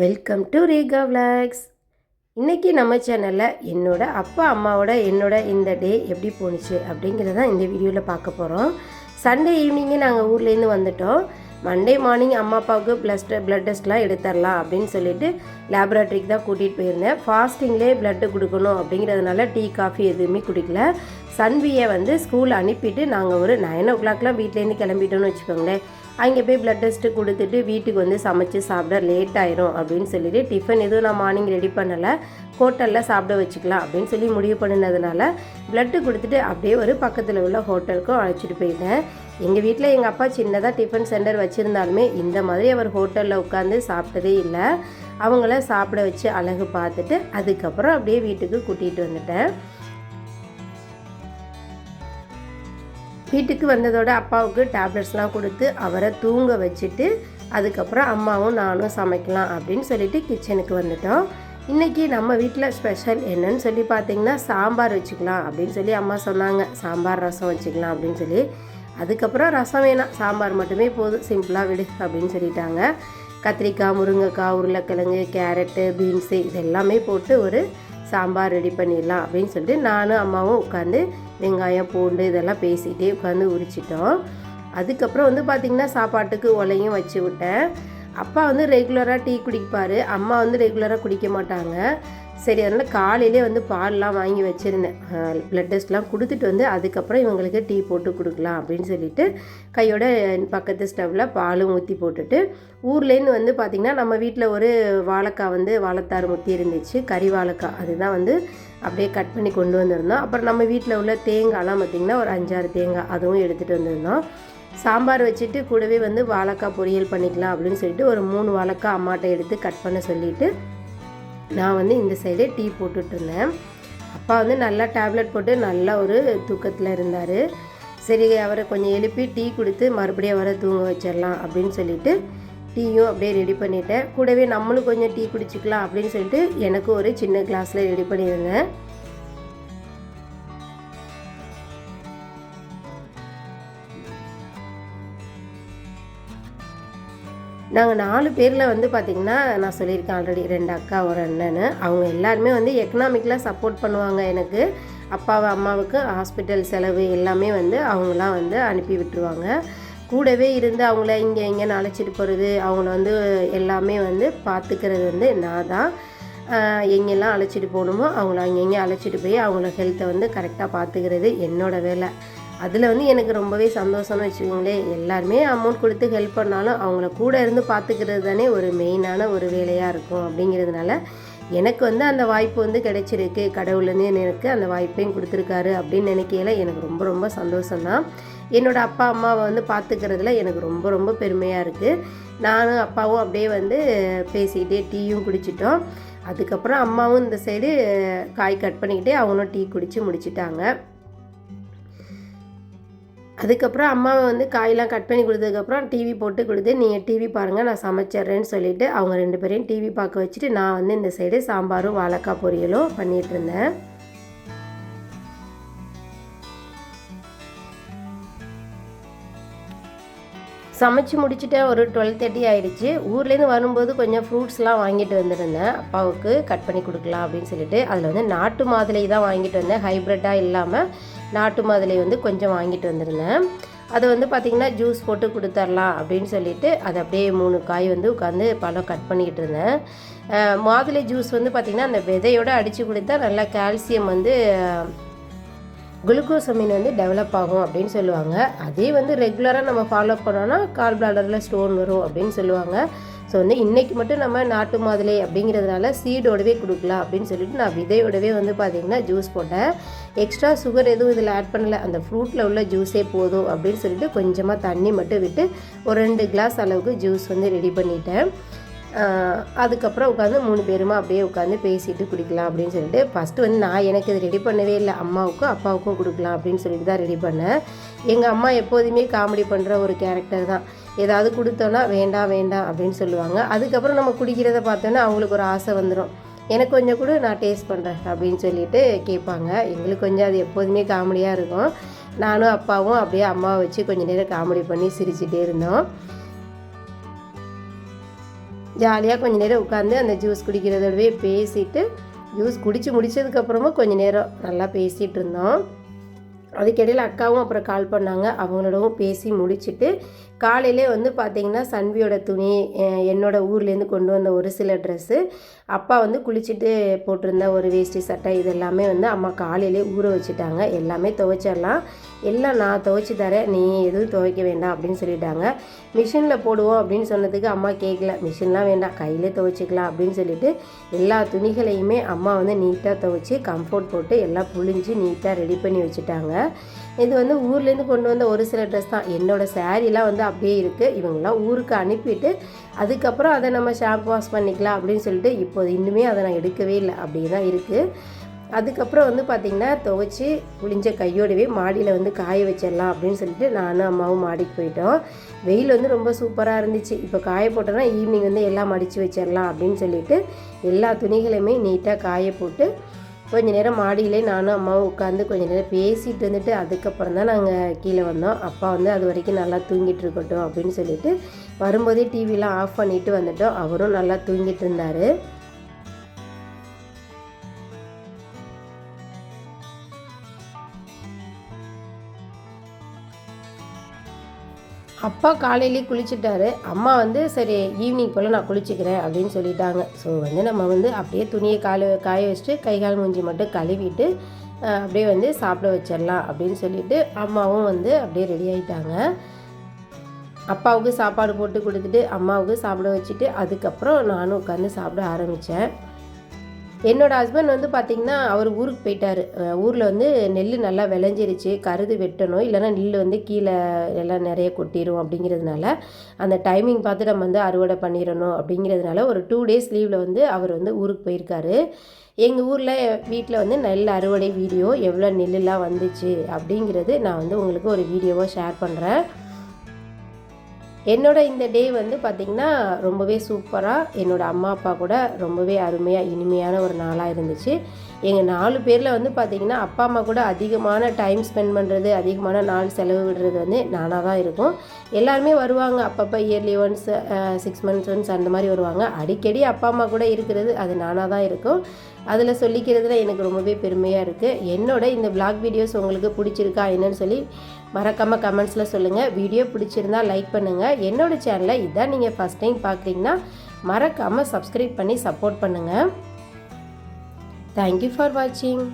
Welcome to Rekha vlogs இன்றைக்கி நம்ம சேனலில் என்னோட அப்பா அம்மாவோட என்னோட இந்த டே எப்படி போணுச்சு அப்படிங்கிறத இந்த வீடியோவில் பார்க்க போகிறோம் சண்டே ஈவினிங்கே நாங்கள் ஊர்லேருந்து வந்துட்டோம். மண்டே மார்னிங் அம்மா அப்பாவுக்கு ப்ளஸ் ப்ளட் டெஸ்ட்லாம் எடுத்துடலாம் அப்படின்னு சொல்லிட்டு லேபரேட்டரிக்கு தான் கூட்டிகிட்டு போயிருந்தேன். ஃபாஸ்டிங்லேயே ப்ளட்டு கொடுக்கணும் அப்படிங்கிறதுனால டீ காஃபி எதுவுமே குடிக்கல. சன்வியை வந்து ஸ்கூல் அனுப்பிட்டு நாங்கள் ஒரு நைன் ஓ கிளாக்லாம் வீட்லேருந்து கிளம்பிட்டோன்னு வச்சுக்கோங்களேன். அங்கே போய் பிளட் டெஸ்ட்டு கொடுத்துட்டு வீட்டுக்கு வந்து சமைச்சு சாப்பிட லேட் ஆயிரும் அப்படின்னு சொல்லிட்டு டிஃபன் எதுவும் நான் மார்னிங் ரெடி பண்ணலை. ஹோட்டலில் சாப்பிட வச்சுக்கலாம் அப்படின்னு சொல்லி முடிவு பண்ணினதுனால பிளட்டு கொடுத்துட்டு அப்படியே ஒரு பக்கத்தில் உள்ள ஹோட்டலுக்கும் அழைச்சிட்டு போயிட்டேன். எங்கள் வீட்டில் எங்கள் அப்பா சின்னதாக டிஃபன் சென்டர் வச்சுருந்தாலுமே இந்த மாதிரி அவர் ஹோட்டலில் உட்காந்து சாப்பிட்டதே இல்லை. அவங்கள சாப்பிட வச்சு அழகு பார்த்துட்டு அதுக்கப்புறம் அப்படியே வீட்டுக்கு கூட்டிகிட்டு வந்துட்டேன். வீட்டுக்கு வந்ததோட அப்பாவுக்கு டேப்லெட்ஸ்லாம் கொடுத்து அவரை தூங்க வச்சுட்டு அதுக்கப்புறம் அம்மாவும் நானும் சமைக்கலாம் அப்படின்னு சொல்லிட்டு கிச்சனுக்கு வந்துட்டோம். இன்றைக்கி நம்ம வீட்டில் ஸ்பெஷல் என்னன்னு சொல்லி பார்த்தீங்கன்னா சாம்பார் வச்சுக்கலாம் அப்படின்னு சொல்லி அம்மா சொன்னாங்க. சாம்பார் ரசம் வச்சுக்கலாம் அப்படின்னு சொல்லி. அதுக்கப்புறம் ரசம் வேணாம். சாம்பார் மட்டுமே போதும். சிம்பிளாக விடு அப்படின்னு சொல்லிட்டாங்க. கத்திரிக்காய் முருங்கைக்காய் உருளைக்கிழங்கு கேரட்டு பீன்ஸு இது எல்லாமே போட்டு ஒரு சாம்பார் ரெடி பண்ணிடலாம் அப்படின்னு சொல்லிட்டு நானும் அம்மாவும் உட்காந்து வெங்காயம் பூண்டு இதெல்லாம் பேசிகிட்டே உட்காந்து உரிச்சிட்டோம். அதுக்கப்புறம் வந்து பார்த்திங்கன்னா சாப்பாட்டுக்கு ஒலையும் வச்சு விட்டேன். அப்பா வந்து ரெகுலராக டீ குடிப்பார். அம்மா வந்து ரெகுலராக குடிக்க மாட்டாங்க. சரி அதனால் காலையிலே வந்து பால்லாம் வாங்கி வச்சுருந்தேன். ப்ளட் டெஸ்ட்லாம் கொடுத்துட்டு வந்து அதுக்கப்புறம் இவங்களுக்கு டீ போட்டு கொடுக்கலாம் அப்படின்னு சொல்லிட்டு கையோட பக்கத்து ஸ்டவ்வில் பாலும் ஊற்றி போட்டுட்டு ஊர்லேருந்து வந்து பார்த்திங்கன்னா நம்ம வீட்டில் ஒரு வாழைக்காய் வந்து வாழைத்தாறு முத்தி இருந்துச்சு. கறி வாழைக்காய். அதுதான் வந்து அப்படியே கட் பண்ணி கொண்டு வந்திருந்தோம். அப்புறம் நம்ம வீட்டில் உள்ள தேங்காய்லாம் பார்த்திங்கன்னா ஒரு அஞ்சாறு தேங்காய் அதுவும் எடுத்துகிட்டு வந்திருந்தோம். சாம்பார் வச்சுட்டு கூடவே வந்து வாழைக்காய் பொரியல் பண்ணிக்கலாம் அப்படின்னு சொல்லிட்டு ஒரு மூணு வாழைக்காய் அம்மாட்ட எடுத்து கட் பண்ண சொல்லிவிட்டு நான் வந்து இந்த சைடே டீ போட்டுட்டு இருந்தேன். அப்பா வந்து நல்லா டேப்லெட் போட்டு நல்லா ஒரு தூக்கத்தில் இருந்தார். சரி அவரை கொஞ்சம் எழுப்பி டீ கொடுத்து மறுபடியும் அவரை தூங்க வச்சிடலாம் அப்படின்னு சொல்லிட்டு டீயும் அப்படியே ரெடி பண்ணிட்டேன். கூடவே நம்மளும் கொஞ்சம் டீ குடிச்சிக்கலாம் அப்படின்னு சொல்லிட்டு எனக்கு ஒரு சின்ன கிளாஸில் ரெடி பண்ணியிருந்தேன். நாங்கள் நாலு பேரில் வந்து பார்த்திங்கன்னா நான் சொல்லியிருக்கேன் ஆல்ரெடி ரெண்டு அக்கா ஒரு அண்ணன்னு அவங்க எல்லாருமே வந்து எக்கனாமிக்கலாக சப்போர்ட் பண்ணுவாங்க எனக்கு. அப்பாவை அம்மாவுக்கு ஹாஸ்பிட்டல் செலவு எல்லாமே வந்து அவங்களாம் வந்து அனுப்பி விட்டுருவாங்க. கூடவே இருந்து அவங்கள இங்கே இங்கேன்னு அழைச்சிட்டு போகிறது அவங்கள வந்து எல்லாமே வந்து பார்த்துக்கிறது வந்து நான் தான் எங்கெல்லாம் அழைச்சிட்டு போகணுமோ அவங்கள அங்கங்கே அழைச்சிட்டு போய் அவங்கள ஹெல்த்தை வந்து கரெக்டாக பார்த்துக்கிறது என்னோடய வேலை. அதில் வந்து எனக்கு ரொம்பவே சந்தோஷம்னு வச்சுக்கோங்களேன். எல்லாருமே அமௌண்ட் கொடுத்து ஹெல்ப் பண்ணாலும் அவங்கள கூட இருந்து பார்த்துக்கிறது தானே ஒரு மெயினான ஒரு வேலையாக இருக்கும் அப்படிங்கிறதுனால எனக்கு வந்து அந்த வாய்ப்பு வந்து கிடைச்சிருக்கு. கடவுள்னு எனக்கு அந்த வாய்ப்பையும் கொடுத்துருக்காரு அப்படின்னு நினைக்கையில எனக்கு ரொம்ப ரொம்ப சந்தோஷம்தான். என்னோடய அப்பா அம்மாவை வந்து பார்த்துக்கிறதுல எனக்கு ரொம்ப ரொம்ப பெருமையாக இருக்குது நானும் அப்பாவும் அப்படியே வந்து பேசிக்கிட்டே டீயும் குடிச்சிட்டோம். அதுக்கப்புறம் அம்மாவும் இந்த சைடு காய் கட் பண்ணிக்கிட்டே அவங்களும் டீ குடித்து முடிச்சிட்டாங்க. அதுக்கப்புறம் அம்மாவை வந்து காயெல்லாம் கட் பண்ணி கொடுத்ததுக்கப்புறம் டிவி போட்டு கொடுத்து நீங்கள் டிவி பாருங்கள் நான் சமைச்சிட்றேன்னு சொல்லிவிட்டு அவங்க ரெண்டு பேரையும் டிவி பார்க்க வச்சுட்டு நான் வந்து இந்த சைடு சாம்பாரும் வாழைக்காய் பொரியலும் பண்ணிகிட்டு சமைச்சு முடிச்சுட்டு ஒரு டுவெல் தேர்ட்டி ஆகிடுச்சு ஊர்லேருந்து வரும்போது கொஞ்சம் ஃப்ரூட்ஸ்லாம் வாங்கிட்டு வந்துருந்தேன். அப்பாவுக்கு கட் பண்ணி கொடுக்கலாம் அப்படின்னு சொல்லிட்டு அதில் வந்து நாட்டு மாதுளை தான் வாங்கிட்டு வந்தேன். ஹைப்ரிட்டாக இல்லாமல் நாட்டு மாதுளை வந்து கொஞ்சம் வாங்கிட்டு வந்திருந்தேன். அதை வந்து பார்த்திங்கன்னா ஜூஸ் போட்டு கொடுத்துர்லாம் அப்படின்னு சொல்லிட்டு அதை அப்படியே மூணு காய் வந்து உட்காந்து பழம் கட் பண்ணிக்கிட்டு இருந்தேன். மாதுளை ஜூஸ் வந்து பார்த்திங்கன்னா அந்த விதையோடு அடித்து கொடுத்தா நல்லா கால்சியம் வந்து குளுக்கோசமின் வந்து டெவலப் ஆகும் அப்படின்னு சொல்லுவாங்க. அதே வந்து ரெகுலராக நம்ம ஃபாலோ பண்ணோன்னா கால் பிளாடரில் ஸ்டோன் வரும் அப்படின்னு சொல்லுவாங்க. ஸோ வந்து இன்றைக்கி மட்டும் நம்ம நாட்டு மாதுளை அப்படிங்கிறதுனால சீடோடவே கொடுக்கலாம் அப்படின்னு சொல்லிட்டு நான் விதையோடவே வந்து பார்த்திங்கன்னா ஜூஸ் போட்டேன். எக்ஸ்ட்ரா சுகர் எதுவும் இதில் ஆட் பண்ணலை. அந்த ஃப்ரூட்டில் உள்ள ஜூஸே போதும் அப்படின்னு சொல்லிட்டு கொஞ்சமாக தண்ணி மட்டும் விட்டு ஒரு ரெண்டு கிளாஸ் அளவுக்கு ஜூஸ் வந்து ரெடி பண்ணிட்டேன். அதுக்கப்புறம் உட்காந்து மூணு பேருமா அப்படியே உட்காந்து பேசிட்டு குடிக்கலாம் அப்படின்னு சொல்லிட்டு ஃபஸ்ட்டு வந்து நான் எனக்கு இது ரெடி பண்ணவே இல்லை. அம்மாவுக்கும் அப்பாவுக்கும் கொடுக்கலாம் அப்படின்னு சொல்லிட்டு தான் ரெடி பண்ணேன். எங்கள் அம்மா எப்போதுமே காமெடி பண்ணுற ஒரு கேரக்டர் தான். ஏதாவது கொடுத்தோன்னா வேண்டாம் வேண்டாம் அப்படின்னு சொல்லுவாங்க. அதுக்கப்புறம் நம்ம குடிக்கிறத பார்த்தோன்னா அவங்களுக்கு ஒரு ஆசை வந்துடும் எனக்கு கொஞ்சம் கூட நான் டேஸ்ட் பண்ணுறேன் அப்படின்னு சொல்லிட்டு கேட்பாங்க. எங்களுக்கு கொஞ்சம் அது எப்போதுமே காமெடியாக இருக்கும். நானும் அப்பாவும் அப்படியே அம்மாவை வச்சு கொஞ்சம் நேரம் காமெடி பண்ணி சிரிச்சுட்டே இருந்தோம். ஜாலியாக கொஞ்ச நேரம் உட்காந்து அந்த ஜூஸ் குடிக்கிறதோடவே பேசிட்டு ஜூஸ் குடித்து முடிச்சதுக்கப்புறமும் கொஞ்ச நேரம் நல்லா பேசிகிட்டு இருந்தோம். அதுக்கிடையில் அக்காவும் அப்புறம் கால் பண்ணாங்க. அவங்களோடவும் பேசி முடிச்சுட்டு காலையிலே வந்து பார்த்திங்கன்னா சன்வியோட துணி என்னோடய ஊர்லேருந்து கொண்டு வந்த ஒரு சில ட்ரெஸ்ஸு அப்பா வந்து குளிச்சுட்டு போட்டிருந்த ஒரு வேஷ்டி சட்டை இது எல்லாமே வந்து அம்மா காலையிலே ஊற வச்சுட்டாங்க. எல்லாமே துவைச்சிடலாம். எல்லாம் நான் துவைச்சி தரேன். நீ எதுவும் துவைக்க வேண்டாம் அப்படின்னு சொல்லிட்டாங்க. மிஷினில் போடுவோம் அப்படின்னு சொன்னதுக்கு அம்மா கேட்கல. மிஷின்லாம் வேண்டாம். கையிலே துவைச்சிக்கலாம் அப்படின்னு சொல்லிட்டு எல்லா துணிகளையுமே அம்மா வந்து நீட்டாக துவைச்சி கம்ஃபோர்ட் போட்டு எல்லாம் புழிஞ்சு நீட்டாக ரெடி பண்ணி வச்சுட்டாங்க. இது வந்து ஊர்லேருந்து கொண்டு வந்த ஒரு சில ட்ரெஸ் தான். என்னோட சாரீலாம் வந்து அப்படியே இருக்குது இவங்கெல்லாம் ஊருக்கு அனுப்பிட்டு அதுக்கப்புறம் அதை நம்ம ஷாம்பு வாஷ் பண்ணிக்கலாம் அப்படின்னு சொல்லிட்டு இப்போது இன்னுமே அதை நான் எடுக்கவே இல்லை. அப்படியே தான் இருக்குது அதுக்கப்புறம் வந்து பார்த்திங்கன்னா துவைச்சி குளிஞ்ச கையோடவே மாடியில் வந்து காய வச்சிடலாம் அப்படின்னு சொல்லிட்டு நானும் அம்மாவும் மாடிக்கு போயிட்டோம். வெயில் வந்து ரொம்ப சூப்பராக இருந்துச்சு. இப்போ காய போட்டோன்னா ஈவினிங் வந்து எல்லாம் மடித்து வச்சிடலாம் அப்படின்னு சொல்லிட்டு எல்லா துணிகளையுமே நீட்டாக காய போட்டு கொஞ்ச நேரம் மாடியிலே நானும் அம்மாவும் உட்காந்து கொஞ்ச நேரம் பேசிட்டு இருந்துட்டு அதுக்கப்புறம் தான் நாங்கள் கீழே வந்தோம். அப்பா வந்து அது வரைக்கும் நல்லா தூங்கிட்டு இருக்கட்டும் அப்படின்னு சொல்லிட்டு வரும்போதே டிவிலாம் ஆஃப் பண்ணிட்டு வந்துட்டோம். அவரும் நல்லா தூங்கிட்டு இருந்தார். அப்பா காலையிலேயே குளிச்சுட்டாரு. அம்மா வந்து சரி ஈவினிங் போல் நான் குளிச்சுக்கிறேன் அப்படின்னு சொல்லிட்டாங்க. ஸோ வந்து நம்ம வந்து அப்படியே துணியை காய காய வச்சுட்டு கை கால் மூஞ்சி மட்டும் கழுவிட்டு அப்படியே வந்து சாப்பிட வச்சிடலாம் அப்படின்னு சொல்லிட்டு அம்மாவும் வந்து அப்படியே ரெடி ஆகிட்டாங்க அப்பாவுக்கு சாப்பாடு போட்டு கொடுத்துட்டு அம்மாவுக்கு சாப்பிட வச்சுட்டு அதுக்கப்புறம் நானும் உட்காந்து சாப்பிட ஆரம்பித்தேன் என்னோடய ஹஸ்பண்ட் வந்து பார்த்திங்கன்னா அவர் ஊருக்கு போயிட்டார். ஊரில் வந்து நெல் நல்லா விளைஞ்சிருச்சு. கருது வெட்டணும். இல்லைன்னா நெல் வந்து கீழே எல்லாம் நிறைய கொட்டிடும் அப்படிங்கிறதுனால அந்த டைமிங் பார்த்து நம்ம வந்து அறுவடை பண்ணிடணும் அப்படிங்கிறதுனால ஒரு டூ டேஸ் லீவில் வந்து அவர் வந்து ஊருக்கு போயிருக்காரு. எங்கள் ஊரில் வீட்டில் வந்து நெல் அறுவடை வீடியோ எவ்வளோ நெல்லுலாம் வந்துச்சு அப்படிங்கிறது நான் வந்து உங்களுக்கு ஒரு வீடியோவாக ஷேர் பண்ணுறேன் என்னோட இந்த டே வந்து பார்த்திங்கன்னா ரொம்பவே சூப்பராக என்னோடய அம்மா அப்பா கூட ரொம்பவே அருமையாக இனிமையான ஒரு நாளாக இருந்துச்சு. எங்கள் நாலு பேரில் வந்து பார்த்திங்கன்னா அப்பா அம்மா கூட அதிகமான டைம் ஸ்பெண்ட் பண்ணுறது அதிகமான நாள் செலவு விடுறது வந்து நானாக தான் இருக்கும். எல்லாருமே வருவாங்க. அப்பப்போ yearly once six months once அந்த மாதிரி வருவாங்க. அடிக்கடி அப்பா அம்மா கூட இருக்கிறது அது நானாக தான் இருக்கும். அதில் சொல்லிக்கிறதுல எனக்கு ரொம்பவே பெருமையாக இருக்குது என்னோட இந்த பிளாக் வீடியோஸ் உங்களுக்கு பிடிச்சிருக்கா என்னன்னு சொல்லி மறக்காமல் கமெண்ட்ஸில் சொல்லுங்கள் வீடியோ பிடிச்சிருந்தா லைக் பண்ணுங்கள் என்னோடய சேனலை இதான் நீங்கள் ஃபஸ்ட் டைம் பார்க்குறீங்கன்னா மறக்காமல் சப்ஸ்கிரைப் பண்ணி சப்போர்ட் பண்ணுங்கள் தேங்க்யூ ஃபார் வாட்சிங்